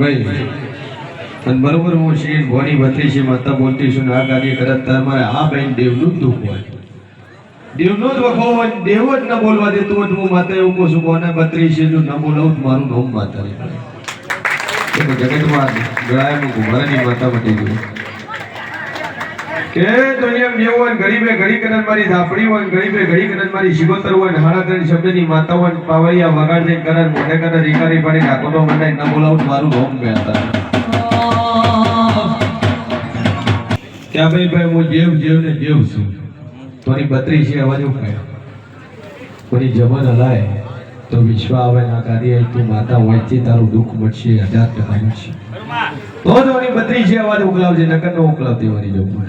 ભાઈ. અને બરોબર હું શ્રી ભોની બત્રી છે, માતા બોલતી છું ને આ કાર્ય કરત તાર મારે આ બેન દેવનું જ દુઃખ હોય. દેવનો જ વખો હોય દેવ જ ન બોલવા દેતું હોય હું માતા એવું કહું છું, કોને બત્રી છે જો ન બોલાવું મારું નામ માતા જગતમાં પડે હું ઘુમારાની માતા બની ગયું. કે દુનિયા જેવું હોય ગરીબે ઘડી કનન મારી ઝાપડી હોય ગરીબે ઘડી કનન મારી શિગોતર હોય હાડા ત્રણ શબ્દની માતા હોય પાવળિયા વગાડ દે કરણ મોઢે કરણ રીકારી પાડી ડાકોટો મંડાઈ ન બોલાવું તો મારું નામ બેતા ત્યાં ભાઈ ભાઈ, હું જેવ જેવ ને જેવ છું. તોની બત્રી છે અવાજ ઉખાય કોની જમન હલાય, તો વિશ્વ આવે ના કાર્ય તું માતા વાંચી તારું દુઃખ મળશે, હજાર ટકા મળશે. તો જ ઓની બત્રી છે અવાજ ઉકલાવજે, નકર ન ઉકલાવતી મારી જવું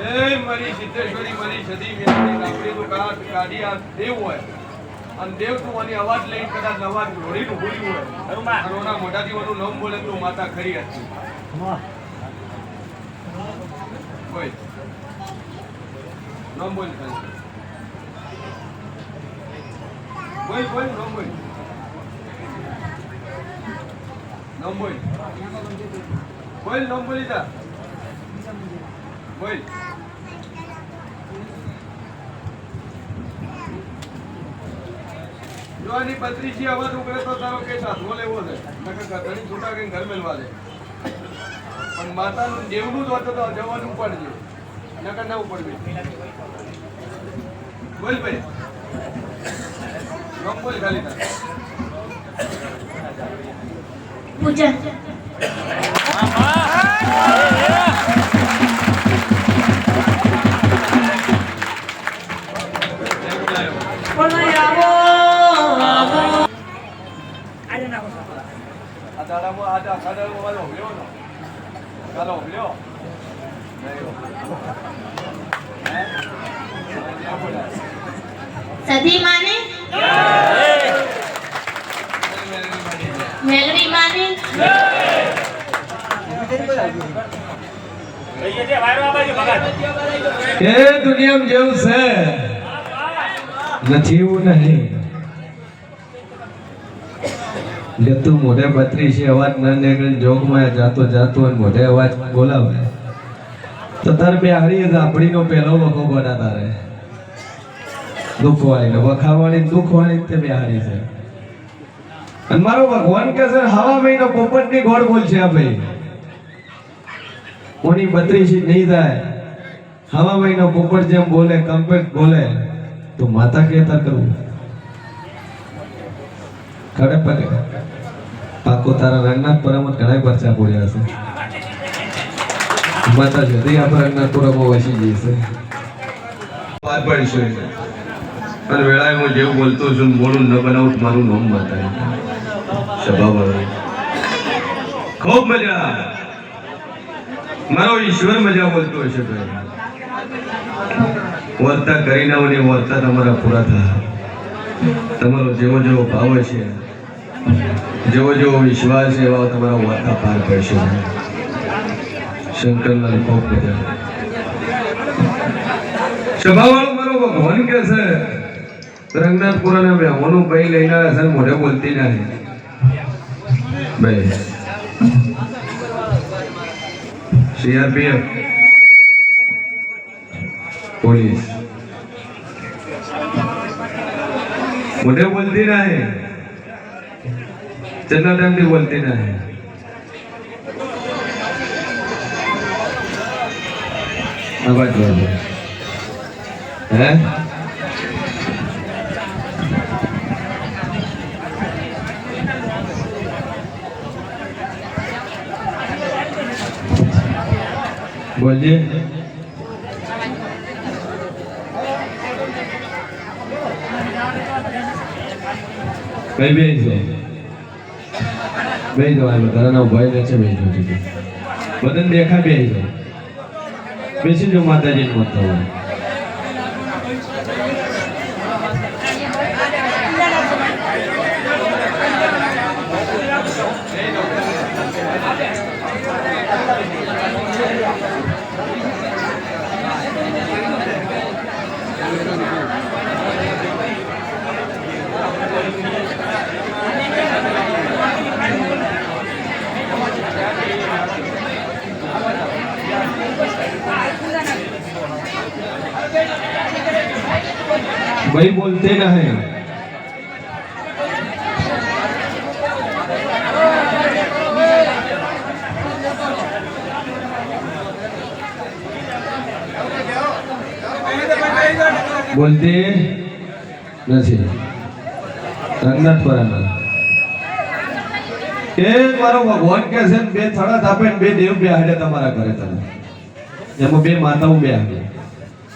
એ મારી સિદ્ધેશ્વરી મારી સદી મેળવી લાકડી નું કાટ કાઢી આ દેવ હોય. અને દેવ તું આની અવાજ લઈને કદાચ અવાજ ઘોડીનું બોલ્યું હોય. અને ઓના મોઢાથી ઓનું નામ બોલે તો માતા ખરી હતી. કોઈ નામ બોલ. બોલ બોલ નામ બોલ. નામ બોલ. બોલ નામ બોલી જા. બોલ. જો આની બત્રીસી અવાજ ઉકળે તો તારો કેસ હાથમાં લેવો છે. નકર ગધેડી છૂટા કરીને ઘર મેળવા દે. પણ માતાનું દેવનું જ હોત તો જવાનું પડજે નકર ના ઉપડবে બોલ ભાઈ. રમ બોલ ખાલી તાર. પૂજા. સધી માને? મેલવી માને? એ દુનિયામાં જેવું છે. નથી એવું નહીં. જે તું મોઢે પથરી અવાજ ના નીકળે જોગમાં જાતો જાતો મોઢે અવાજ બોલાવે. તો તાર બે હારી આપણીનો પહેલો વખો બના તારે દુઃખવાળી ને દુઃખવાળી તે બે હારી છે. અને મારો ભગવાન કે છે, હવા મહિનો પોપટની ગોળ બોલ છે આ ભાઈ. કોની બત્રી છે નહીં થાય. હવા મહિનો પોપટ જેમ બોલે કમ્પેટ બોલે, તો માતા કહેતા કરવું. ખડે પગે. પાકો તારા રંગનાથ પરમત ઘણા પરચા પડ્યા છે માતા જલ્દી આપણે રંગનાથ પુરમમાં વસી છે બાર છે અને વેળાએ હું જેવું બોલતો છું બોલું ન બનાવું મારું નામ માતા સભા આવે. ખૂબ મજા. મારો ઈશ્વર મજા બોલતો હશે ભાઈ વર્તા કરીને આવો ને વર્તા તમારા પૂરા થયા તમારો જેવો જેવો ભાવ છે જેવો જેવો વિશ્વાસ, એવા તમારા વર્તા પાર કરશે શંકરલાલ પોપ બધા. સ્વભાવવાળો મારો ભગવાન કે છે રંગનાથપુરાના બ્રાહ્મણો ભાઈ લઈને આવ્યા છે, મોઢે બોલતી નથી. ભાઈ સીઆરપીએફ. પોલીસ. મોઢે બોલતી નહીં ચન્ના ટાઈમથી બોલતી નહીં અવાજ વાળો હે બોલજે કઈ બે છો બે જો આ ભય રહે છે બે જો ઠીક દેખા બધાને દેખાય બે જો બેસી જો માતાજી મત હોય भाई बोलते ना है બોલતે નથી રંગનાથ પરાના એ મારો ભગવાન કે છે ને બે થડા થાપે ને બે દેવ બે હાડે તમારા ઘરે તમે એમાં બે માતાઓ બે હાડે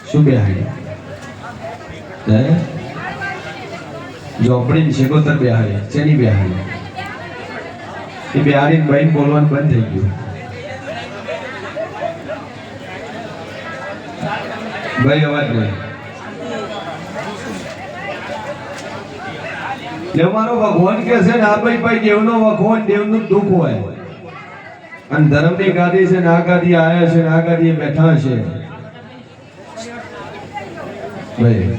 શું બે હાડે હે ઝોપડી શેકોતર બે ચેની શેની બે હાડે એ બિહારી બહેન બોલવાનું બંધ થઈ ગયું. ભાઈ, અવાજ નહીં. જે ભગવાન કે છે ને, આ ભાઈ ભાઈ દેવનો ભગવાન દેવનું દુઃખ હોય. અને ધર્મની ગાદી છે ને, આ ગાદી આવ્યા છે ને, આ ગાદી બેઠા છે. ભાઈ